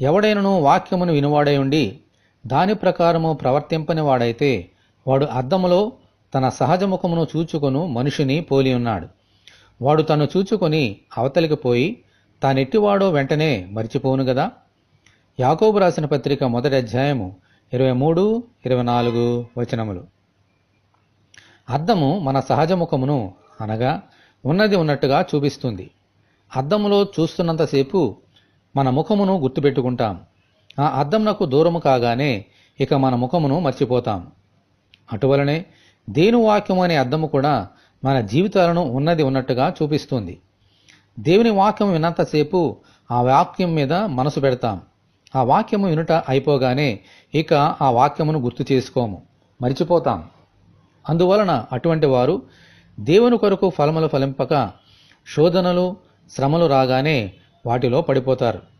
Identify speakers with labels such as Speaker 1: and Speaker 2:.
Speaker 1: ఎవడైనను వాక్యమును వినువాడై ఉండి దాని ప్రకారము ప్రవర్తింపని వాడైతే వాడు అద్దములో తన సహజ ముఖమును చూచుకొను మనుషుని పోలి ఉన్నాడు. వాడు తను చూచుకొని అవతలికి పోయి తానెట్టివాడో వెంటనే మరిచిపోను గదా? యాకోబు రాసిన పత్రిక మొదటి అధ్యాయము ఇరవై మూడు ఇరవై నాలుగు వచనములు. అద్దము మన సహజ ముఖమును అనగా ఉన్నది ఉన్నట్టుగా చూపిస్తుంది. అద్దములో చూస్తున్నంతసేపు మన ముఖమును గుర్తుపెట్టుకుంటాం. ఆ అద్దంనకు దూరము కాగానే ఇక మన ముఖమును మర్చిపోతాం. అటువలనే దేని వాక్యం అనే అద్దము కూడా మన జీవితాలను ఉన్నది ఉన్నట్టుగా చూపిస్తుంది. దేవుని వాక్యం విన్నంతసేపు ఆ వాక్యం మీద మనసు పెడతాం. ఆ వాక్యము వినుట అయిపోగానే ఇక ఆ వాక్యమును గుర్తు చేసుకోము. మరిచిపోతాం. అందువలన అటువంటి వారు దేవుని కొరకు ఫలములు ఫలింపక శోధనలు శ్రమలు రాగానే వాటిలో పడిపోతారు.